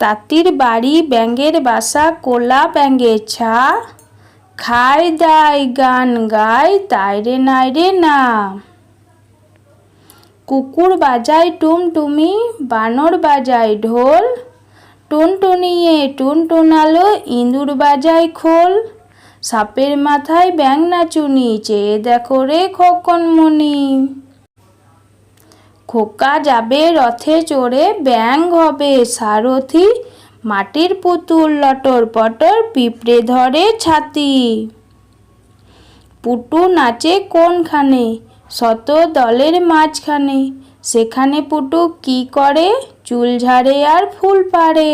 তাঁতির বাড়ি ব্যাঙের বাসা কোলা ব্যাঙের ছা। খায় দায় গান গায় তাইরে নাইরে না। কুকুর বাজায় টুমটুমি, বানর বাজায় ঢোল। টুনটুনিয়ে টুনটুনালো, ইঁদুর বাজায় খোল। সাপের মাথায় ব্যাং নাচুনি, চেয়ে দেখো রে খোকনমণি। খোকা যাবে, রথে চড়ে ব্যাং হবে, সারথি মাটির পুতুল লটর পটর, পিঁপড়ে ধরে ছাতি। পুটু নাচে কোনখানে? শত দলের মাঝখানে। সেখানে পুটু কি করে? চুল ঝাড়ে আর ফুল পাড়ে।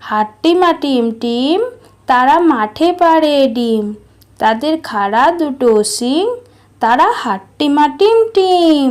হাট্টিমা টিম টিম, তারা মাঠে পারে ডিম। তাদের খাড়া দুটো সিং তারা হাট্টিমা টিম টিম।